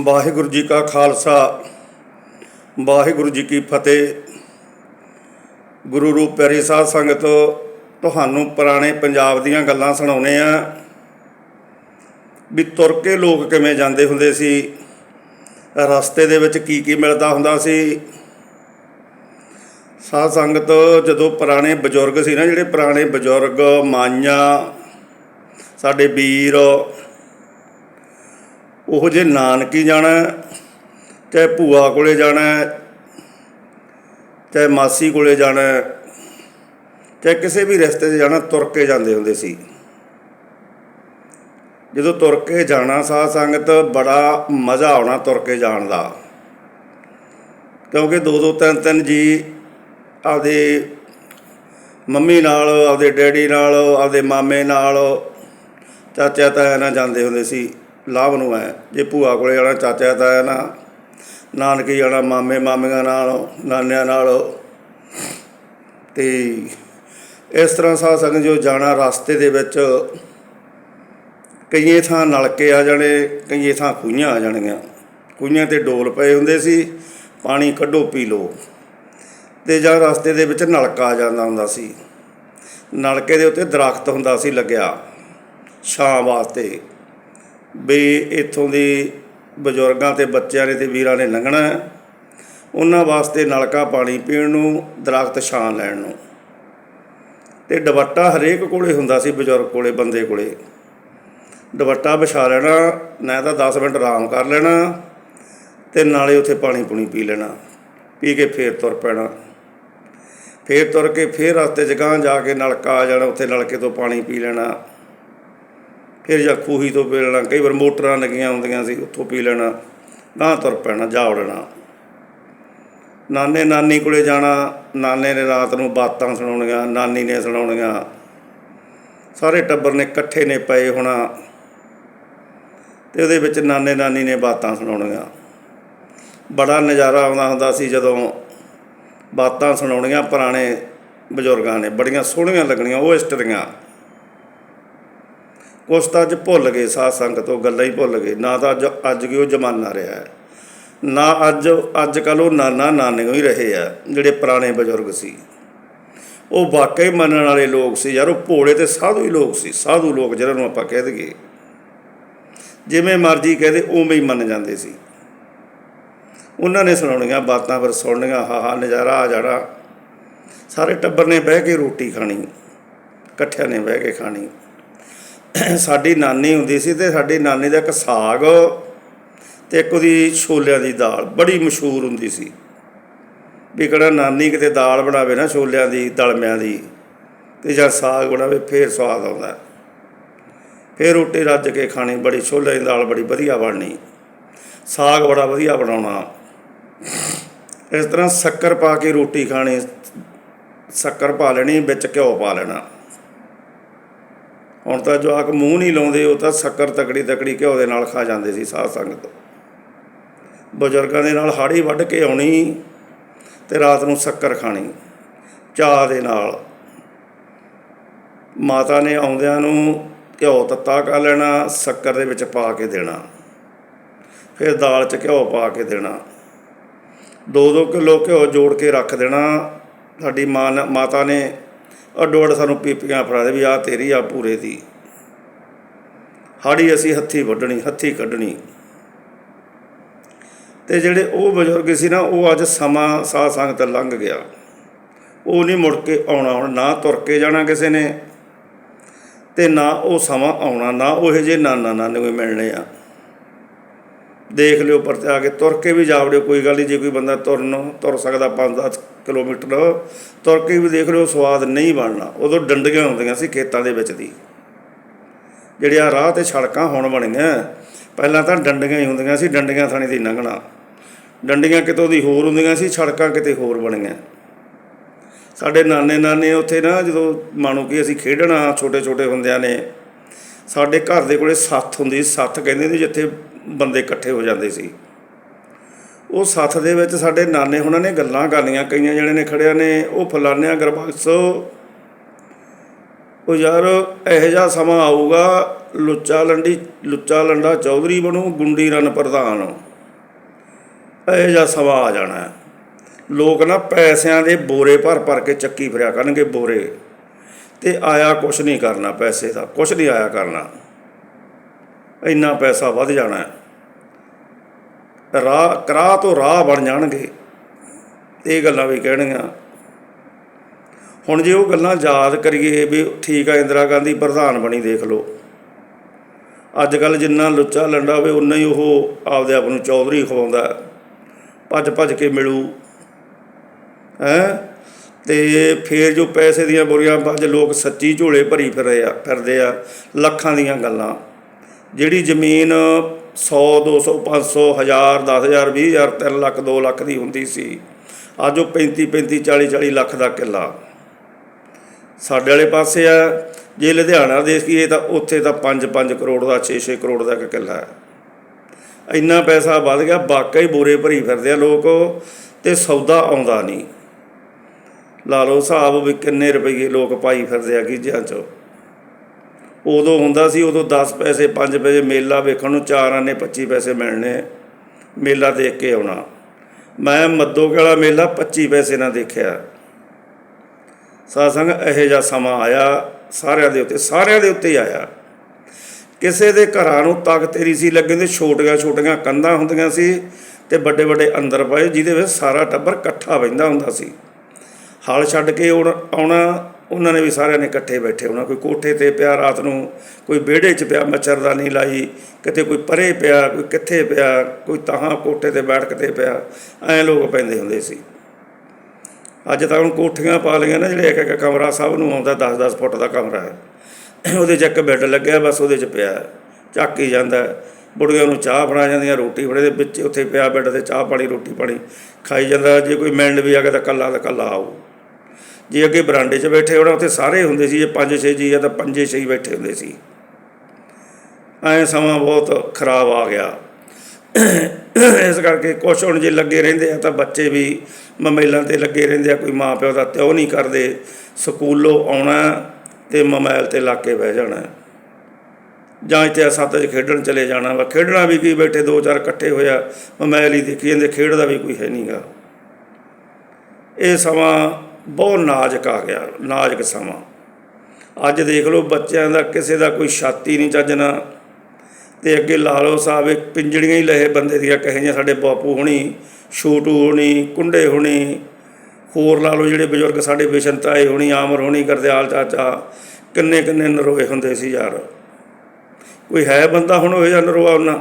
ਵਾਹਿਗੁਰੂ ਜੀ ਕਾ ਖਾਲਸਾ, ਵਾਹਿਗੁਰੂ ਜੀ ਕੀ ਫਤਿਹ। ਗੁਰੂ ਰੂਪ ਪਿਆਰੀ ਸਾਧ ਸੰਗਤ, ਤੁਹਾਨੂੰ ਪੁਰਾਣੇ ਪੰਜਾਬ ਦੀਆਂ ਗੱਲਾਂ ਸੁਣਾਉਨੇ ਆ ਵੀ ਤੁਰ ਕੇ ਲੋਕ ਕਿਵੇਂ ਜਾਂਦੇ ਹੁੰਦੇ ਸੀ? ਰਸਤੇ ਦੇ ਵਿੱਚ ਕੀ ਕੀ ਮਿਲਦਾ ਹੁੰਦਾ ਸੀ? ਸਾਧ ਸੰਗਤ, ਜਦੋਂ ਪੁਰਾਣੇ ਬਜ਼ੁਰਗ ਸੀ ਨਾ, ਜਿਹੜੇ ਪੁਰਾਣੇ ਬਜ਼ੁਰਗ, ਮਾਈਆਂ, ਸਾਡੇ ਵੀਰ ਉਹ ਜੇ ਨਾਨਕੀ ਜਾਣਾ ਚਾਹੇ ਭੂਆ ਕੋਲੇ ਜਾਣਾ ਚਾਹੇ ਮਾਸੀ ਕੋਲੇ ਜਾਣਾ ਚਾਹੇ ਕਿਸੇ ਵੀ ਰਸਤੇ 'ਤੇ ਜਾਣਾ, ਤੁਰ ਕੇ ਜਾਂਦੇ ਹੁੰਦੇ ਸੀ। ਜਦੋਂ ਤੁਰ ਕੇ ਜਾਣਾ ਸਾਧ ਸੰਗਤ, ਬੜਾ ਮਜ਼ਾ ਆਉਣਾ ਤੁਰ ਕੇ ਜਾਣ ਦਾ। ਕਿਉਂਕਿ ਦੋ ਦੋ ਤਿੰਨ ਤਿੰਨ ਜੀ ਆਪਦੇ ਮੰਮੀ ਨਾਲ, ਆਪਦੇ ਡੈਡੀ ਨਾਲ, ਆਪਦੇ ਮਾਮੇ ਨਾਲ ਚਾਚਾ ਤਾਇਆ ਨਾਲ ਜਾਂਦੇ ਹੁੰਦੇ ਸੀ। ਲਾਭ ਨੂੰ ਹੈ। ਜੇ ਭੂਆ ਕੋਲੇ ਜਾਣਾ, ਚਾਚਾ ਤਾਇਆ ਨਾਲ, ਨਾਨਕੇ ਜਾਣਾ, ਮਾਮੇ ਮਾਮੀਆਂ ਨਾਲ, ਨਾਨਿਆਂ ਨਾਲ। ਤੇ ਇਸ ਤਰ੍ਹਾਂ ਸਾਧ ਸੰਗਤ ਜੋ ਜਾਣਾ ਰਸਤੇ ਦੇ ਵਿੱਚ ਕਈਏ ਥਾਂ ਨਲਕੇ ਆ ਜਾਣੇ ਕਈਏ ਥਾਂ ਖੂਹੀਆਂ ਆ ਜਾਣਗੀਆਂ। ਖੂਹੀਆਂ ਤੇ ਡੋਲ ਪਏ ਹੁੰਦੇ ਸੀ, ਪਾਣੀ ਕੱਢੋ ਪੀ ਲਓ। ਤੇ ਜਾਂ ਰਸਤੇ ਦੇ ਵਿੱਚ ਨਲਕਾ ਆ ਜਾਂਦਾ ਹੁੰਦਾ ਸੀ। ਨਲਕੇ ਦੇ ਉੱਤੇ ਦਰਖਤ ਹੁੰਦਾ ਸੀ ਲੱਗਿਆ, ਛਾਂ ਵਾਸਤੇ। ਵੀ ਇੱਥੋਂ ਦੀ ਬਜ਼ੁਰਗਾਂ ਤੇ ਬੱਚਿਆਂ ਨੇ ਤੇ ਵੀਰਾਂ ਨੇ ਲੰਘਣਾ ਹੈ। ਉਹਨਾਂ ਵਾਸਤੇ ਨਲਕਾ ਪਾਣੀ ਪੀਣ ਨੂੰ, ਦਰਖਤ ਛਾਂ ਲੈਣ ਨੂੰ। ਤੇ ਦੁਪੱਟਾ ਹਰੇਕ ਕੋਲੇ ਹੁੰਦਾ ਸੀ ਬਜ਼ੁਰਗ ਕੋਲੇ, ਬੰਦੇ ਕੋਲੇ। ਦੁਪੱਟਾ ਵਿਛਾ ਲੈਣਾ ਨਾ ਤਾਂ 10 ਮਿੰਟ ਆਰਾਮ ਕਰ ਲੈਣਾ ਤੇ ਨਾਲੇ ਉੱਥੇ ਪਾਣੀ ਪੂਣੀ ਪੀ ਲੈਣਾ, ਪੀ ਕੇ ਫੇਰ ਤੁਰ ਪੈਣਾ। ਫੇਰ ਤੁਰ ਕੇ ਫੇਰ ਰਸਤੇ 'ਚ ਗਾਂਹ ਜਾ ਕੇ ਨਲਕਾ ਆ ਜਾਣਾ, ਉੱਥੇ ਨਲਕੇ ਤੋਂ ਪਾਣੀ ਪੀ ਲੈਣਾ। ਫਿਰ ਜਾਂ ਖੂਹੀ ਤੋਂ ਪੀ ਲੈਣਾ ਕਈ ਵਾਰ ਮੋਟਰਾਂ ਲੱਗੀਆਂ ਹੁੰਦੀਆਂ ਸੀ, ਉੱਥੋਂ ਪੀ ਲੈਣਾ, ਨਾ ਤੁਰ ਪੈਣਾ, ਜਾ ਉੜਨਾ ਨਾਨੇ ਨਾਨੀ ਕੋਲੇ ਜਾਣਾ, ਨਾਨੇ ਨੇ ਰਾਤ ਨੂੰ ਬਾਤਾਂ ਸੁਣਾਉਣੀਆਂ, ਨਾਨੀ ਨੇ ਸੁਣਾਉਣੀਆਂ। ਸਾਰੇ ਟੱਬਰ ਨੇ ਇਕੱਠੇ ਨੇ ਪਏ ਹੋਣਾ। ਤੇ ਉਹਦੇ ਵਿੱਚ ਨਾਨੇ ਨਾਨੀ ਨੇ ਬਾਤਾਂ ਸੁਣਾਉਣੀਆਂ। ਬੜਾ ਨਜ਼ਾਰਾ ਆਉਂਦਾ ਹੁੰਦਾ ਸੀ ਜਦੋਂ ਬਾਤਾਂ ਸੁਣਾਉਣੀਆਂ ਪੁਰਾਣੇ ਬਜ਼ੁਰਗਾਂ ਨੇ, ਬੜੀਆਂ ਸੋਹਣੀਆਂ ਲੱਗਣੀਆਂ, ਉਹ ਇਸਟਰੀਆਂ ਕੁਛ ਤਾਂ ਅੱਜ ਭੁੱਲ ਗਏ, ਸਾਧ ਸੰਗਤ ਉਹ ਗੱਲਾਂ ਹੀ ਭੁੱਲ ਗਏ। ਨਾ ਤਾਂ ਅੱਜ ਅੱਜ ਵੀ ਉਹ ਜ਼ਮਾਨਾ ਰਿਹਾ ਹੈ। ਨਾ ਅੱਜ ਅੱਜ ਕੱਲ ਉਹ ਨਾਨਾ ਨਾਨੇ ਹੀ ਰਹੇ ਆ, ਜਿਹੜੇ ਪੁਰਾਣੇ ਬਜ਼ੁਰਗ ਸੀ। ਉਹ ਵਾਕਈ ਮੰਨਣ ਵਾਲੇ ਲੋਕ ਸੀ ਯਾਰ, ਉਹ ਭੋਲੇ ਤੇ ਸਾਧੂ ਹੀ ਲੋਕ ਸੀ, ਸਾਧੂ ਲੋਕ ਜਿਹਨਾਂ ਨੂੰ ਆਪਾਂ ਕਹਿ ਦਈਏ। ਜਿਵੇਂ ਮਰਜ਼ੀ ਕਹਦੇ ਉਵੇਂ ਹੀ ਮੰਨ ਜਾਂਦੇ ਸੀ। ਉਹਨਾਂ ਨੇ ਸੁਣਾਉਣੀਆਂ ਬਾਤਾਂ, ਫਿਰ ਸੁਣਨੀਆਂ, ਹਾ ਹਾ, ਨਜ਼ਾਰਾ ਆ ਜਾਣਾ। ਸਾਰੇ ਟੱਬਰ ਨੇ ਬਹਿ ਕੇ ਰੋਟੀ ਖਾਣੀ, ਇਕੱਠਿਆਂ ਨੇ ਬਹਿ ਕੇ ਖਾਣੀ। ਸਾਡੀ ਨਾਨੀ ਹੁੰਦੀ ਸੀ ਤੇ ਸਾਡੀ ਨਾਨੀ ਦਾ ਇੱਕ ਸਾਗ ਤੇ ਇੱਕ ਉਹਦੀ ਛੋਲਿਆਂ ਦੀ ਦਾਲ ਬੜੀ ਮਸ਼ਹੂਰ ਹੁੰਦੀ ਸੀ। ਵੀ ਕਿਹੜਾ ਨਾਨੀ ਕਿਤੇ ਦਾਲ ਬਣਾਵੇ ਨਾ ਛੋਲਿਆਂ ਦੀ, ਦਲਮਿਆਂ ਦੀ ਤੇ ਜਾਂ ਸਾਗ ਬਣਾਵੇ ਫੇਰ ਸਵਾਦ ਆਉਂਦਾ। ਫੇਰ ਰੋਟੀ ਰੱਜ ਕੇ ਖਾਣੀ, ਬੜੀ ਛੋਲਿਆਂ ਦੀ ਦਾਲ ਬੜੀ ਵਧੀਆ ਬਣਨੀ, ਸਾਗ ਬੜਾ ਵਧੀਆ ਬਣਾਉਣਾ। ਇਸ ਤਰ੍ਹਾਂ ਸ਼ੱਕਰ ਪਾ ਕੇ ਰੋਟੀ ਖਾਣੀ, ਸ਼ੱਕਰ ਪਾ ਲੈਣੀ, ਵਿੱਚ ਘਿਓ ਪਾ ਲੈਣਾ। ਹੁਣ ਤਾਂ ਜਵਾਕ ਮੂੰਹ ਨਹੀਂ ਲਾਉਂਦੇ, ਉਹ ਤਾਂ ਸ਼ੱਕਰ, ਤਕੜੀ ਤਕੜੀ ਘਿਓ ਦੇ ਨਾਲ ਖਾ ਜਾਂਦੇ ਸੀ ਸਾਧ ਸੰਗਤ ਬਜ਼ੁਰਗਾਂ ਦੇ ਨਾਲ ਹਾੜੀ ਵੱਢ ਕੇ ਆਉਣੀ ਤੇ ਰਾਤ ਨੂੰ ਸ਼ੱਕਰ ਖਾਣੀ, ਚਾਹ ਦੇ ਨਾਲ। ਮਾਤਾ ਨੇ ਆਉਂਦਿਆਂ ਨੂੰ ਘਿਓ ਤੱਤਾ ਕਰ ਲੈਣਾ, ਸ਼ੱਕਰ ਦੇ ਵਿੱਚ ਪਾ ਕੇ ਦੇਣਾ, ਫਿਰ ਦਾਲ 'ਚ ਘਿਓ ਪਾ ਕੇ ਦੇਣਾ। 2-2 ਕਿਲੋ ਘਿਓ ਜੋੜ ਕੇ ਰੱਖ ਦੇਣਾ। ਸਾਡੀ ਮਾਂ ਮਾਤਾ ਨੇ ਅੱਡੋ ਅੱਡ ਸਾਨੂੰ ਪੀਪੀਆਂ ਫੜਾ ਦੇ ਵੀ ਆ ਤੇਰੀ ਆ ਪੂਰੇ ਦੀ। ਹਾੜੀ ਅਸੀਂ ਹੱਥੀ ਵੱਢਣੀ, ਹੱਥੀ ਕੱਢਣੀ। ਤੇ ਜਿਹੜੇ ਉਹ ਬਜ਼ੁਰਗ ਸੀ ਨਾ, ਉਹ ਅੱਜ ਸਮਾਂ ਸਾਧ ਸੰਗਤ ਲੰਘ ਗਿਆ। ਉਹ ਨਹੀਂ ਮੁੜ ਕੇ ਆਉਣਾ ਹੁਣ, ਨਾ ਤੁਰ ਕੇ ਜਾਣਾ ਕਿਸੇ ਨੇ ਤੇ ਨਾ ਉਹ ਸਮਾਂ ਆਉਣਾ, ਨਾ ਉਹ ਜਿਹੇ ਨਾਨਾ ਨਾਨੇ ਕੋਈ ਮਿਲਣੇ ਆ। ਦੇਖ ਲਿਓ ਪਰ ਤੇ ਆ ਕੇ ਤੁਰ ਕੇ ਵੀ ਜਾ ਵੜਿਓ ਕੋਈ ਗੱਲ ਨਹੀਂ, ਜੇ ਕੋਈ ਬੰਦਾ ਤੁਰਨ, ਤੁਰ ਸਕਦਾ 5-10 ਕਿਲੋਮੀਟਰ। ਤੁਰ ਕੇ ਵੀ ਦੇਖ ਲਿਓ, ਸਵਾਦ ਨਹੀਂ ਬਣਨਾ। ਉਦੋਂ ਡੰਡੀਆਂ ਹੁੰਦੀਆਂ ਸੀ ਖੇਤਾਂ ਦੇ ਵਿੱਚ ਦੀ। ਜਿਹੜੀਆਂ ਰਾਹ ਤੇ ਸੜਕਾਂ ਹੁਣ ਬਣੀਆਂ, ਪਹਿਲਾਂ ਤਾਂ ਡੰਡੀਆਂ ਹੀ ਹੁੰਦੀਆਂ ਸੀ, ਡੰਡੀਆਂ ਥਾਣੀ ਦੀ ਲੰਘਣਾ ਡੰਡੀਆਂ ਕਿਤੋਂ ਦੀ ਹੋਰ ਹੁੰਦੀਆਂ ਸੀ, ਸੜਕਾਂ ਕਿਤੇ ਹੋਰ ਬਣੀਆਂ। ਸਾਡੇ ਨਾਨੇ ਨਾਨੇ ਉੱਥੇ ਨਾ, ਜਦੋਂ ਮਾਣੋ ਕਿ ਅਸੀਂ ਖੇਡਣਾ ਛੋਟੇ ਛੋਟੇ ਹੁੰਦਿਆਂ ਨੇ, ਸਾਡੇ ਘਰ ਦੇ ਕੋਲੇ ਸੱਥ ਹੁੰਦੀ ਸੀ, ਸੱਥ ਕਹਿੰਦੇ ਨੇ ਜਿੱਥੇ ਬੰਦੇ ਇਕੱਠੇ ਹੋ ਜਾਂਦੇ ਸੀ। ਉਹ ਸੱਥ ਦੇ ਵਿੱਚ ਸਾਡੇ ਨਾਨੇ ਹੁਣਾਂ ਨੇ ਗੱਲਾਂ ਕਰਨੀਆਂ, ਕਈਆਂ ਜਣੇ ਨੇ ਖੜਿਆ ਨੇ, ਉਹ ਫਲਾਨਿਆਂ ਗਰਬਖਸ਼ ਉਹ ਯਾਰ ਇਹੋ ਜਿਹਾ ਸਮਾਂ ਆਊਗਾ, ਲੁੱਚਾ ਲੰਡੀ, ਲੁੱਚਾ ਲੰਡਾ ਚੌਧਰੀ ਬਣੂ, ਗੁੰਡੀ ਰਨ ਪ੍ਰਧਾਨ। ਇਹ ਜਿਹਾ ਸਮਾਂ ਆ ਜਾਣਾ। ਲੋਕ ਨਾ ਪੈਸਿਆਂ ਦੇ ਬੋਰੇ ਭਰ ਭਰ ਕੇ ਚੱਕੀ ਫਿਰਿਆ ਕਰਨਗੇ ਬੋਰੇ। ਤੇ ਆਇਆ ਕੁਛ ਨਹੀਂ ਕਰਨਾ ਪੈਸੇ ਦਾ, ਕੁਛ ਨਹੀਂ ਆਇਆ ਕਰਨਾ। ਇੰਨਾ ਪੈਸਾ ਵੱਧ ਜਾਣਾ। ਹੈ। ਰਾਹ ਕਰਾਹ ਤੋਂ ਰਾਹ ਬਣ ਜਾਣਗੇ। ਇਹ ਗੱਲਾਂ ਵੀ ਕਹਿਣੀਆਂ ਹੁਣ ਜੇ ਉਹ ਗੱਲਾਂ ਯਾਦ ਕਰੀਏ ਵੀ ਠੀਕ ਆ ਇੰਦਰਾ ਗਾਂਧੀ ਪ੍ਰਧਾਨ ਬਣੀ, ਦੇਖ ਲਓ। ਅੱਜ ਕੱਲ ਜਿੰਨਾ ਲੁੱਚਾ ਲੰਡਾ ਹੋਵੇ ਉਨਾ ਹੀ ਉਹ ਆਪਦੇ ਆਪ ਨੂੰ ਚੌਧਰੀ ਖਵਾਉਂਦਾ ਭੱਜ ਭੱਜ ਕੇ ਮਿਲੂ। ਹੈ? ਤੇ ਫਿਰ ਜੋ ਪੈਸੇ ਦੀਆਂ ਬੁਰੀਆਂ ਬਾਜ ਲੋਕ ਸੱਚੀ ਝੋਲੇ ਭਰੀ ਫਿਰੇ ਆ, ਫਿਰਦੇ ਆ, ਲੱਖਾਂ ਦੀਆਂ ਗੱਲਾਂ। ਜਿਹੜੀ ਜ਼ਮੀਨ 100 200 500 1000 10000 20000 3 ਲੱਖ 2 ਲੱਖ ਦੀ ਹੁੰਦੀ ਸੀ। ਅੱਜ ਉਹ 35 35 40 40 ਲੱਖ ਦਾ ਕਿੱਲਾ। ਸਾਡੇ ਵਾਲੇ ਪਾਸੇ ਆ, ਜੇ ਲੁਧਿਆਣਾ ਦੇਖੀਏ ਤਾਂ ਉੱਥੇ ਤਾਂ 5 5 ਕਰੋੜ ਦਾ 6 6 ਕਰੋੜ ਦਾ ਇੱਕ ਕਿੱਲਾ ਹੈ। ਇੰਨਾ ਪੈਸਾ ਵੱਧ ਗਿਆ, ਵਾਕਈ ਬੋਰੇ ਭਰੀ ਫਿਰਦੇ ਆ ਲੋਕ ਤੇ ਸੌਦਾ ਆਉਂਦਾ ਨਹੀਂ। ਲਾ ਲਓ ਹਿਸਾਬ ਵੀ ਕਿੰਨੇ ਰੁਪਏ ਲੋਕ ਪਾਈ ਫਿਰਦੇ ਆ ਗੀਜਿਆਂ 'ਚ। ਉਦੋਂ ਹੁੰਦਾ ਸੀ, ਉਦੋਂ 10 ਪੈਸੇ 5 ਪੈਸੇ ਮੇਲਾ ਵੇਖਣ ਨੂੰ ਚਾਰ ਆਨੇ 25 ਪੈਸੇ ਮਿਲਣੇ, ਮੇਲਾ ਦੇਖ ਕੇ ਆਉਣਾ। ਮੈਂ ਮੱਦੋ ਵਾਲਾ ਮੇਲਾ 25 ਪੈਸੇ ਨਾਲ ਦੇਖਿਆ। ਸਾਸੰਗ ਇਹੋ ਜਿਹਾ ਸਮਾਂ ਆਇਆ, ਸਾਰਿਆਂ ਦੇ ਉੱਤੇ, ਸਾਰਿਆਂ ਦੇ ਉੱਤੇ ਹੀ ਆਇਆ। ਕਿਸੇ ਦੇ ਘਰਾਂ ਨੂੰ ਤੱਕ ਸੀ ਲੱਗੇ ਤੇ ਛੋਟੀਆਂ ਛੋਟੀਆਂ ਕੰਧਾਂ ਹੁੰਦੀਆਂ ਸੀ ਤੇ ਵੱਡੇ ਵੱਡੇ ਅੰਦਰ ਪਾਏ, ਜਿਹਦੇ ਵਿੱਚ ਸਾਰਾ ਟੱਬਰ ਇਕੱਠਾ ਬੈਂਦਾ ਹੁੰਦਾ ਸੀ। ਹਲ ਛੱਡ ਕੇ ਆਉਣ- ਆਉਣਾ ਉਹਨਾਂ ਨੇ ਵੀ ਸਾਰਿਆਂ ਨੇ ਇਕੱਠੇ ਬੈਠੇ ਹੋਣਾ, ਕੋਈ ਕੋਠੇ ਤੇ ਪਿਆ ਰਾਤ ਨੂੰ, ਕੋਈ ਵਿਹੜੇ 'ਚ ਪਿਆ ਮੱਛਰਦਾਨੀ ਲਾਈ, ਕਿਤੇ ਕੋਈ ਪਰੇ ਪਿਆ, ਕੋਈ ਕਿੱਥੇ ਪਿਆ, ਕੋਈ ਤਾਹਾਂ ਕੋਠੇ ਤੇ ਬੈਠ ਕੇ ਪਿਆ, ਐਂ ਲੋਕ ਪੈਂਦੇ ਹੁੰਦੇ ਸੀ। ਅੱਜ ਤਾਂ ਹੁਣ ਕੋਠੀਆਂ ਪਾ ਲਈਆਂ ਨਾ, ਜਿਹੜੇ ਇੱਕ ਇੱਕ ਕਮਰਾ ਸਭ ਨੂੰ ਆਉਂਦਾ 10-10 ਫੁੱਟ ਦਾ ਕਮਰਾ ਹੈ। ਉਹਦੇ 'ਚ ਇੱਕ ਬੈੱਡ ਲੱਗਿਆ, ਬਸ ਉਹਦੇ 'ਚ ਪਿਆ ਹੈ। ਚੱਕ ਹੀ ਜਾਂਦਾ। ਬੁੜੀਆਂ ਨੂੰ ਚਾਹ ਬਣਾ ਜਾਂਦੀਆਂ, ਰੋਟੀ ਬਣੇ ਦੇ ਵਿੱਚ ਉੱਥੇ ਪਿਆ ਬੈੱਡ ਤੇ ਚਾਹ ਪਾਣੀ, ਰੋਟੀ ਪਾਣੀ, ਖਾਈ ਜਾਂਦਾ। ਜੇ ਕੋਈ ਮਿਲਣ ਵੀ ਆ ਗਿਆ ਤਾਂ ਕੱਲਾ ਤਾਂ ਕੱਲਾ ਆਊ। ਜੇ ਅੱਗੇ ਬਰਾਂਡੇ 'ਚ ਬੈਠੇ ਹੋਣਾ, ਉੱਥੇ ਸਾਰੇ ਹੁੰਦੇ ਸੀ, ਜੇ ਪੰਜ ਛੇ ਜੀ ਆ ਤਾਂ ਪੰਜੇ ਛੇ ਹੀ ਬੈਠੇ ਹੁੰਦੇ ਸੀ। ਐਂ ਸਮਾਂ ਬਹੁਤ ਖਰਾਬ ਆ ਗਿਆ। ਇਸ ਕਰਕੇ ਕੁਛ ਹੁਣ ਜੇ ਲੱਗੇ ਰਹਿੰਦੇ ਆ ਤਾਂ ਬੱਚੇ ਵੀ ਮੋਬਾਈਲਾਂ ਤੇ ਲੱਗੇ ਰਹਿੰਦੇ ਆ, ਕੋਈ ਮਾਂ ਪਿਓ ਦਾ ਤਿਉ ਨਹੀਂ ਕਰਦੇ। ਸਕੂਲੋਂ ਆਉਣਾ ਤੇ ਮੋਬਾਈਲ ਤੇ ਲਾ ਕੇ ਬਹਿ ਜਾਣਾ। ਜਾਂ ਇੱਥੇ ਸੱਤ 'ਚ ਖੇਡਣ ਚਲੇ ਜਾਣਾ ਵਾ। ਖੇਡਣਾ ਵੀ ਕੀ ਬੈਠੇ, ਦੋ ਚਾਰ ਇਕੱਠੇ ਹੋਇਆ ਮੋਬਾਈਲ ਹੀ ਦੇਖੀ ਜਾਂਦੇ, ਖੇਡਦਾ ਵੀ ਕੋਈ ਹੈ ਨਹੀਂਗਾ ਇਹ ਸਮਾਂ ਬਹੁਤ ਨਾਜ਼ੁਕ ਆ ਗਿਆ, ਨਾਜ਼ੁਕ ਸਮਾਂ। ਅੱਜ ਦੇਖ ਲਓ ਬੱਚਿਆਂ ਦਾ ਕਿਸੇ ਦਾ ਕੋਈ ਛਾਤੀ ਨਹੀਂ ਚੱਜਣਾ ਤੇ ਅੱਗੇ ਲਾ ਲਓ ਸਾਹਿਬ ਇੱਕ ਪਿੰਜੜੀਆਂ ਹੀ ਲਏ ਬੰਦੇ ਦੀਆਂ ਕਹੇ ਜਾਂ ਸਾਡੇ ਬਾਪੂ ਹੋਣੀ, ਛੋਟੂ ਹੋਣੀ, ਕੁੰਡੇ ਹੋਣੀ, ਹੋਰ ਲਾ ਲਓ ਜਿਹੜੇ ਬਜ਼ੁਰਗ ਸਾਡੇ ਬੇਸ਼ੰਤਾਏ ਹੋਣੀ, ਆਮਰ ਹੋਣੀ ਗਰਦਿਆਲ ਚਾਚਾ, ਕਿੰਨੇ ਕਿੰਨੇ ਨਰੋਏ ਹੁੰਦੇ ਸੀ ਯਾਰ। ਕੋਈ ਹੈ ਬੰਦਾ ਹੁਣ ਉਹ ਜਿਹਾ ਨਰੋਆ ਉਹਨਾਂ?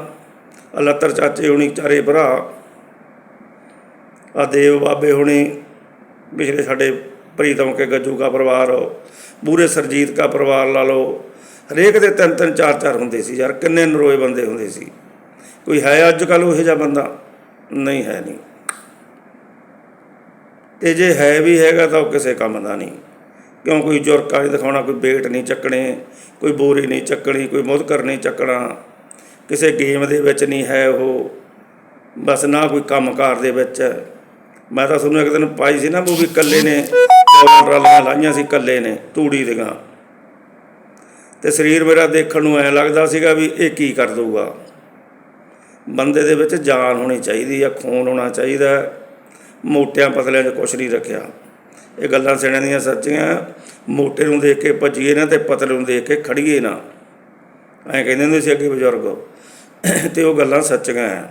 ਆਹ ਲੱਤਰ ਚਾਚੇ ਹੋਣੀ, ਚਾਰੇ ਭਰਾ। ਆ ਦੇਵ ਬਾਬੇ ਹੋਣੀ ਪਿਛਲੇ ਸਾਡੇ ਪ੍ਰੀਤਮ ਕੇ ਗੱਜੂ ਦਾ ਪਰਿਵਾਰ, ਬੂਰੇ ਸਰਜੀਤ ਦਾ ਪਰਿਵਾਰ ਲਾ ਲਓ, ਹਰੇਕ ਦੇ ਤਿੰਨ ਤਿੰਨ ਚਾਰ ਚਾਰ ਹੁੰਦੇ ਸੀ ਯਾਰ, ਕਿੰਨੇ ਨਰੋਏ ਬੰਦੇ ਹੁੰਦੇ ਸੀ। ਕੋਈ ਹੈ ਅੱਜ ਕੱਲ ਉਹ ਜਿਹਾ ਬੰਦਾ? ਨਹੀਂ, ਹੈ ਨਹੀਂ। ਤੇ ਜੇ ਹੈ ਵੀ ਹੈਗਾ ਤਾਂ ਉਹ ਕਿਸੇ ਕੰਮ ਦਾ ਨਹੀਂ। ਕਿਉਂ ਕੋਈ ਜੁਰਕਾ ਨਹੀਂ ਦਿਖਾਉਣਾ, ਕੋਈ ਬੇਟ ਨਹੀਂ ਚੱਕਣੇ, ਕੋਈ ਬੋਰੀ ਨਹੀਂ ਚੱਕਣੀ, ਕੋਈ ਮੁਦਕਰ ਨਹੀਂ ਚੱਕਣਾ। ਕਿਸੇ ਗੇਮ ਦੇ ਵਿੱਚ ਨਹੀਂ ਹੈ ਉਹ। ਬਸ ਨਾ ਕੋਈ ਕੰਮਕਾਰ ਦੇ ਵਿੱਚ। ਮੈਂ ਤਾਂ ਤੁਹਾਨੂੰ ਇੱਕ ਦਿਨ ਪਾਈ ਸੀ ਨਾ ਮੂਵੀ ਕੱਲੇ ਨੇ ਟਰਾਲੀਆਂ ਲਾਈਆਂ ਸੀ ਕੱਲੇ ਨੇ, ਤੂੜੀ ਦੀਆਂ। ਤੇ ਸਰੀਰ ਮੇਰਾ ਦੇਖਣ ਨੂੰ ਐ ਲੱਗਦਾ ਸੀਗਾ ਵੀ ਇਹ ਕੀ ਕਰ ਦਊਗਾ। ਬੰਦੇ ਦੇ ਵਿੱਚ ਜਾਨ ਹੋਣੀ ਚਾਹੀਦੀ ਆ, ਖੂਨ ਹੋਣਾ ਚਾਹੀਦਾ, ਮੋਟਿਆਂ ਪਤਲਿਆਂ 'ਚ ਕੁਛ ਨਹੀਂ ਰੱਖਿਆ। ਇਹ ਗੱਲਾਂ ਸਿਆਣਿਆਂ ਦੀਆਂ ਸੱਚੀਆਂ, ਮੋਟੇ ਨੂੰ ਦੇਖ ਕੇ ਭੱਜੀਏ ਨਾ ਤੇ ਪਤਲੇ ਨੂੰ ਦੇਖ ਕੇ ਖੜੀਏ ਨਾ। ਐਂ ਕਹਿੰਦੇ ਹੁੰਦੇ ਸੀ ਅੱਗੇ ਬਜ਼ੁਰਗ। ਤੇ ਉਹ ਗੱਲਾਂ ਸੱਚੀਆਂ ਆ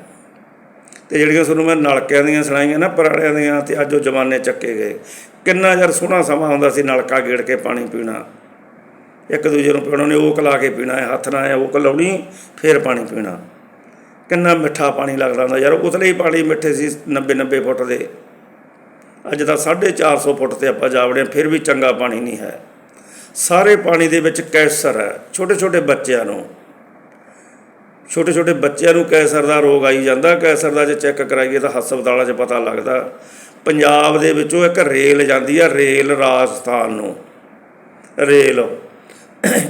ਤੇ ਜਿਹੜੀਆਂ ਤੁਹਾਨੂੰ ਮੈਂ ਨਲਕਿਆਂ ਦੀਆਂ ਸੁਣਾਈਆਂ ਨਾ ਪੁਰਾਣਿਆਂ ਦੀਆਂ ਤੇ ਅੱਜ ਉਹ ਜ਼ਮਾਨੇ ਚੱਕੇ ਗਏ। ਕਿੰਨਾ ਯਾਰ ਸੋਹਣਾ ਸਮਾਂ ਹੁੰਦਾ ਸੀ ਨਲਕਾ ਗੇੜ ਕੇ ਪਾਣੀ ਪੀਣਾ। ਇੱਕ ਦੂਜੇ ਨੂੰ ਪਿਉਣਾ ਨੇ ਉਹ ਕਲਾ ਕੇ ਪੀਣਾ ਹੈ ਹੱਥ ਨਾਲ ਉਹ ਲਾਉਣੀ ਫਿਰ ਪਾਣੀ ਪੀਣਾ। ਕਿੰਨਾ ਮਿੱਠਾ ਪਾਣੀ ਲੱਗਦਾ ਹੁੰਦਾ ਯਾਰ ਉਤਲੇ ਹੀ ਪਾਣੀ ਮਿੱਠੇ ਸੀ 90 90 ਫੁੱਟ ਦੇ। ਅੱਜ ਤਾਂ 450 ਫੁੱਟ ਤੇ ਆਪਾਂ ਜਾ ਵੜੇ, ਫਿਰ ਵੀ ਚੰਗਾ ਪਾਣੀ ਨਹੀਂ ਹੈ। ਸਾਰੇ ਪਾਣੀ ਦੇ ਵਿੱਚ ਕੈਂਸਰ ਹੈ ਛੋਟੇ ਛੋਟੇ ਬੱਚਿਆਂ ਨੂੰ। ਛੋਟੇ ਛੋਟੇ ਬੱਚਿਆਂ ਨੂੰ ਕੈਂਸਰ ਦਾ ਰੋਗ ਆਈ ਜਾਂਦਾ, ਕੈਂਸਰ ਦਾ ਜੇ ਚੈੱਕ ਕਰਾਈਏ ਤਾਂ ਹਸਪਤਾਲਾਂ 'ਚ ਪਤਾ ਲੱਗਦਾ, ਪੰਜਾਬ ਦੇ ਵਿੱਚੋਂ ਇੱਕ ਰੇਲ ਜਾਂਦੀ ਆ, ਰੇਲ ਰਾਜਸਥਾਨ ਨੂੰ। ਰੇਲ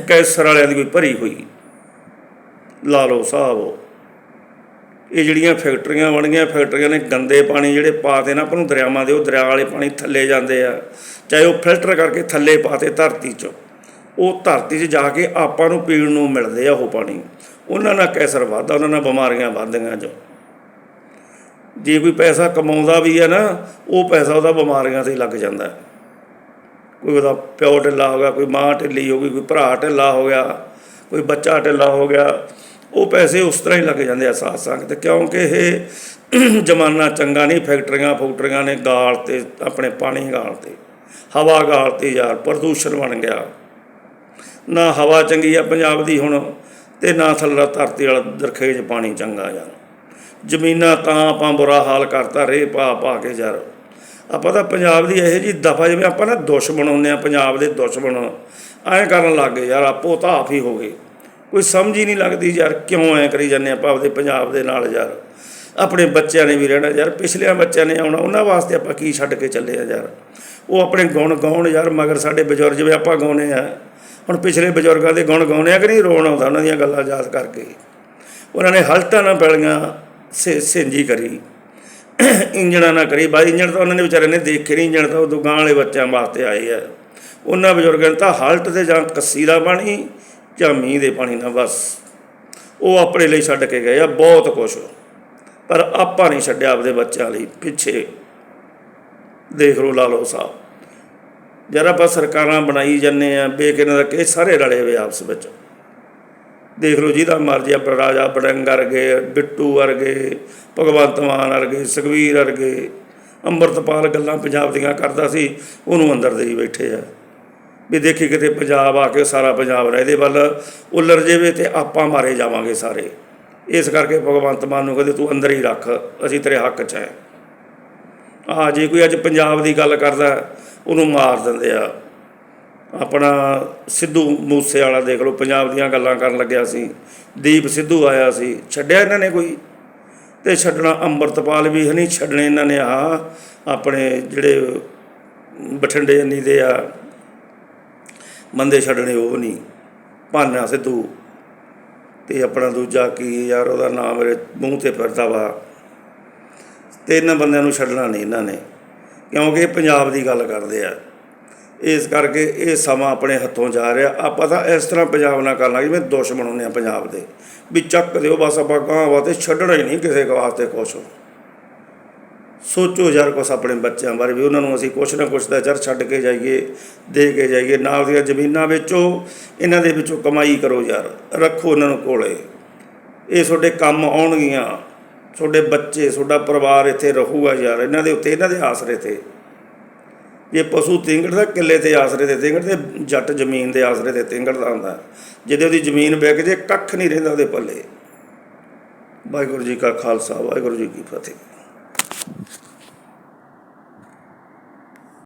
ਕੈਂਸਰ ਵਾਲਿਆਂ ਦੀ ਕੋਈ ਭਰੀ ਹੋਈ। ਲਾ ਲਓ ਸਾਹਿਬ ਇਹ ਜਿਹੜੀਆਂ ਫੈਕਟਰੀਆਂ ਬਣ ਗਈਆਂ ਫੈਕਟਰੀਆਂ ਨੇ ਗੰਦੇ ਪਾਣੀ ਜਿਹੜੇ ਪਾਤੇ ਨਾ ਆਪਾਂ ਨੂੰ ਦਰਿਆਵਾਂ ਦੇ, ਉਹ ਦਰਿਆ ਵਾਲੇ ਪਾਣੀ ਥੱਲੇ ਜਾਂਦੇ ਆ। ਚਾਹੇ ਉਹ ਫਿਲਟਰ ਕਰਕੇ ਥੱਲੇ ਪਾਤੇ ਧਰਤੀ 'ਚ। ਉਹ ਧਰਤੀ 'ਚ ਜਾ ਕੇ ਆਪਾਂ ਨੂੰ ਪੀਣ ਨੂੰ ਮਿਲਦੇ ਆ ਉਹ ਪਾਣੀ। ਉਹਨਾਂ ਨਾਲ ਕੈਸਰ ਵੱਧਦਾ, ਉਹਨਾਂ ਨਾਲ ਬਿਮਾਰੀਆਂ ਵੱਧਦੀਆਂ ਜੋ। ਜੇ ਕੋਈ ਪੈਸਾ ਕਮਾਉਂਦਾ ਵੀ ਹੈ ਨਾ, ਉਹ ਪੈਸਾ ਉਹਦਾ ਬਿਮਾਰੀਆਂ ਤੇ ਲੱਗ ਜਾਂਦਾ। ਕੋਈ ਉਹਦਾ ਪਿਓ ਢਿੱਲਾ ਹੋ ਗਿਆ, ਕੋਈ ਮਾਂ ਢਿੱਲੀ ਹੋ ਗਈ, ਕੋਈ ਭਰਾ ਢਿੱਲਾ ਹੋ ਗਿਆ, ਕੋਈ ਬੱਚਾ ਢਿੱਲਾ ਹੋ ਗਿਆ, ਉਹ ਪੈਸੇ ਉਸ ਤਰ੍ਹਾਂ ਹੀ ਲੱਗ ਜਾਂਦੇ ਆ ਸਾਥ ਸੰਗ ਤੇ ਕਿਉਂਕਿ ਇਹ ਜ਼ਮਾਨਾ ਚੰਗਾ ਨਹੀਂ, ਫੈਕਟਰੀਆਂ ਫੈਕਟਰੀਆਂ ਨੇ ਗਾਲ ਤੇ, ਆਪਣੇ ਪਾਣੀ ਗਾਲ ਤੇ, ਹਵਾ ਗਾਲ ਤੇ ਯਾਰ, ਪ੍ਰਦੂਸ਼ਣ ਬਣ ਗਿਆ। ਨਾ ਹਵਾ ਚੰਗੀ ਆ ਪੰਜਾਬ ਦੀ ਹੁਣ। ਤੇ ਨਾ ਥੱਲੇ ਧਰਤੀ ਵਾਲਾ ਦਰਖੇਜ ਪਾਣੀ ਚੰਗਾ ਯਾਰ ਜ਼ਮੀਨਾਂ ਤਾਂ ਆਪਾਂ ਬੁਰਾ ਹਾਲ ਕਰਤਾ ਰੇ ਪਾ ਪਾ ਕੇ ਯਾਰ ਆਪਾਂ ਤਾਂ ਪੰਜਾਬ ਦੀ ਇਹੋ ਜੀ ਦਫਾ, ਜਿਵੇਂ ਆਪਾਂ ਨਾ ਦੁਸ਼ਮਣ ਹੁੰਦੇ ਆ ਪੰਜਾਬ ਦੇ ਦੁਸ਼ਮਣ ਐਂ ਕਰਨ ਲੱਗ ਗਏ, ਯਾਰ ਆਪੋ ਤਾਂ ਆਪ ਹੀ ਹੋ ਗਏ। ਕੋਈ ਸਮਝ ਹੀ ਨਹੀਂ ਲੱਗਦੀ ਯਾਰ ਕਿਉਂ ਐਂ ਕਰੀ ਜਾਂਦੇ ਆਪਾਂ ਆਪਦੇ ਪੰਜਾਬ ਦੇ ਨਾਲ ਯਾਰ। ਆਪਣੇ ਬੱਚਿਆਂ ਨੇ ਵੀ ਰਹਿਣਾ ਯਾਰ, ਪਿਛਲਿਆਂ ਬੱਚਿਆਂ ਨੇ ਆਉਣਾ, ਉਹਨਾਂ ਵਾਸਤੇ ਆਪਾਂ ਕੀ ਛੱਡ ਕੇ ਚੱਲੇ ਆ ਯਾਰ। ਉਹ ਆਪਣੇ ਗੁਣ ਗਾਉਣ ਯਾਰ, ਮਗਰ ਸਾਡੇ ਬਜ਼ੁਰਗ ਜਿਵੇਂ ਆਪਾਂ ਗਾਉਨੇ ਆ ਹੁਣ ਪਿਛਲੇ ਬਜ਼ੁਰਗਾਂ ਦੇ ਗੁਣ ਗਾਉਣੇ ਆ ਕਿ ਨਹੀਂ, ਰੋਣ ਆਉਂਦਾ ਉਹਨਾਂ ਦੀਆਂ ਗੱਲਾਂ ਯਾਦ ਕਰਕੇ। ਉਹਨਾਂ ਨੇ ਹਲਟਾਂ ਨਾਲ ਪੈਲੀਆਂ ਸੇ, ਸਿੰਜੀ ਕਰੀ। ਇੰਜਣਾ ਨਾ ਕਰੀ। ਬਾਈ ਇੰਜਣ ਤਾਂ ਉਹਨਾਂ ਨੇ ਵਿਚਾਰੇ ਨੇ ਦੇਖੇ ਨਹੀਂ। ਇੰਜਣ ਤਾਂ ਉਹ ਗਾਂ ਵਾਲੇ ਬੱਚਿਆਂ ਵਾਸਤੇ ਆਏ ਆ। ਉਹਨਾਂ ਬਜ਼ੁਰਗਾਂ ਨੇ ਤਾਂ ਹਲਟ ਤੇ ਜਾਂ ਕੱਸੀ ਦਾ ਪਾਣੀ ਜਾਂ ਮੀਂਹ ਦੇ ਪਾਣੀ ਨਾਲ ਬਸ। ਉਹ ਆਪਣੇ ਲਈ ਛੱਡ ਕੇ ਗਏ ਆ, ਬਹੁਤ ਕੁਛ ਪਰ ਆਪਾਂ ਨਹੀਂ ਛੱਡਿਆ ਆਪਦੇ ਬੱਚਿਆਂ ਲਈ ਪਿੱਛੇ। ਦੇਖ ਲਓ ਲਾ ਲਓ ਸਾਹਿਬ। ਜਦ ਆਪਾਂ ਸਰਕਾਰਾਂ ਬਣਾਈ ਜਾਂਦੇ ਆ ਬੇਕਿਨਾਂ ਦਾ ਕਿ ਸਾਰੇ ਰਲੇ ਹੋਏ ਆਪਸ ਵਿੱਚ। ਦੇਖ ਲਓ ਜਿਹਦਾ ਮਰਜ਼ੀ ਆਪਣਾ ਰਾਜਾ ਬੜੰਗ ਵਰਗੇ, ਬਿੱਟੂ ਵਰਗੇ, ਭਗਵੰਤ ਮਾਨ ਵਰਗੇ ਸੁਖਵੀਰ ਵਰਗੇ, ਅੰਮ੍ਰਿਤਪਾਲ ਗੱਲਾਂ ਪੰਜਾਬ ਦੀਆਂ ਕਰਦਾ ਸੀ, ਉਹਨੂੰ ਅੰਦਰ ਦੇ ਹੀ ਬੈਠੇ ਆ। ਵੀ ਦੇਖੀ ਕਿਤੇ ਪੰਜਾਬ ਆ ਕੇ ਸਾਰਾ ਪੰਜਾਬ ਰਹਿ ਦੇ ਵੱਲ ਉਲਰ ਜਾਵੇ ਤੇ ਆਪਾਂ ਮਾਰੇ ਜਾਵਾਂਗੇ ਸਾਰੇ। ਇਸ ਕਰਕੇ ਭਗਵੰਤ ਮਾਨ ਨੂੰ ਕਹਿੰਦੇ, ਤੂੰ ਅੰਦਰ ਹੀ ਰੱਖ, ਅਸੀਂ ਤੇਰੇ ਹੱਕ 'ਚ ਹੈ। ਆ ਜੇ ਕੋਈ ਅੱਜ ਪੰਜਾਬ ਦੀ ਗੱਲ ਕਰਦਾ, ਉਹਨੂੰ ਮਾਰ ਦਿੰਦੇ ਆ। ਆਪਣਾ ਸਿੱਧੂ ਮੂਸੇ ਵਾਲਾ ਦੇਖ ਲਓ, ਪੰਜਾਬ ਦੀਆਂ ਗੱਲਾਂ ਕਰਨ ਲੱਗਿਆ ਸੀ। ਦੀਪ ਸਿੱਧੂ ਆਇਆ ਸੀ, ਛੱਡਿਆ ਇਹਨਾਂ ਨੇ ਕੋਈ? ਤੇ ਛੱਡਣਾ ਅੰਮ੍ਰਿਤਪਾਲ ਵੀ ਹੈ ਨਹੀਂ ਛੱਡਣੇ ਇਹਨਾਂ ਨੇ ਆ ਆਪਣੇ ਜਿਹੜੇ ਬਠਿੰਡੇ ਜੰਨੀ ਦੇ ਆ ਬੰਦੇ ਛੱਡਣੇ ਉਹ ਨਹੀਂ ਭਾਨਾ ਸਿੱਧੂ। ਤੇ ਆਪਣਾ ਦੂਜਾ ਕੀ ਯਾਰ, ਉਹਦਾ ਨਾਮ ਮੇਰੇ ਮੂੰਹ ਤੇ ਫਿਰਦਾ ਵਾ। ਤੇ ਇਹਨਾਂ ਬੰਦਿਆਂ ਨੂੰ ਛੱਡਣਾ ਨਹੀਂ ਇਹਨਾਂ ਨੇ। ਕਿਉਂਕਿ ਇਹ ਪੰਜਾਬ ਦੀ ਗੱਲ ਕਰਦੇ ਆ। ਇਸ ਕਰਕੇ ਇਹ ਸਮਾਂ ਆਪਣੇ ਹੱਥੋਂ ਜਾ ਰਿਹਾ। ਆਪਾਂ ਤਾਂ ਇਸ ਤਰ੍ਹਾਂ ਪੰਜਾਬ ਨਾਲ ਕਰ ਕਰਨਾ ਜਿਵੇਂ ਦੁਸ਼ਮਣ ਹੁੰਦੇ ਆ ਪੰਜਾਬ ਦੇ। ਵੀ ਚੱਕ ਦਿਓ, ਬਸ ਆਪਾਂ ਗਾਂ ਵਾਸਤੇ ਛੱਡਣਾ ਹੀ ਨਹੀਂ ਕਿਸੇ ਵਾਸਤੇ ਕੁਛ। ਸੋਚੋ ਯਾਰ ਕੁਛ ਆਪਣੇ ਬੱਚਿਆਂ ਬਾਰੇ ਵੀ, ਉਹਨਾਂ ਨੂੰ ਅਸੀਂ ਕੁਛ ਨਾ ਕੁਛ ਤਾਂ ਚਰ ਛੱਡ ਕੇ ਜਾਈਏ, ਦੇ ਕੇ ਜਾਈਏ। ਨਾਲ ਦੀਆਂ ਜ਼ਮੀਨਾਂ ਵੇਚੋ, ਇਹਨਾਂ ਦੇ ਵਿੱਚੋਂ ਕਮਾਈ ਕਰੋ ਯਾਰ, ਰੱਖੋ ਇਹਨਾਂ ਨੂੰ ਕੋਲੇ। ਇਹ ਤੁਹਾਡੇ ਕੰਮ ਆਉਣਗੀਆਂ। ਤੁਹਾਡੇ ਬੱਚੇ, ਤੁਹਾਡਾ ਪਰਿਵਾਰ ਇੱਥੇ ਰਹੂਗਾ ਯਾਰ, ਇਹਨਾਂ ਦੇ ਉੱਤੇ, ਇਹਨਾਂ ਦੇ ਆਸਰੇ ਤੇ। ਜੇ ਪਸ਼ੂ ਤਿੰਗੜ ਦਾ ਕਿੱਲੇ ਤੇ ਆਸਰੇ ਤੇ, ਤਿੰਗੜ ਤੇ ਜੱਟ ਜ਼ਮੀਨ ਦੇ ਆਸਰੇ ਤੇ ਤਿੰਗੜ ਦਾ ਹੁੰਦਾ, ਜਿਹਦੇ ਉਹਦੀ ਜ਼ਮੀਨ ਵਿਕ ਜੇ, ਕੱਖ ਨਹੀਂ ਰਹਿੰਦਾ ਉਹਦੇ ਪੱਲੇ। ਵਾਹਿਗੁਰੂ ਜੀ ਕਾ ਖਾਲਸਾ, ਵਾਹਿਗੁਰੂ ਜੀ ਕੀ ਫਤਿਹ।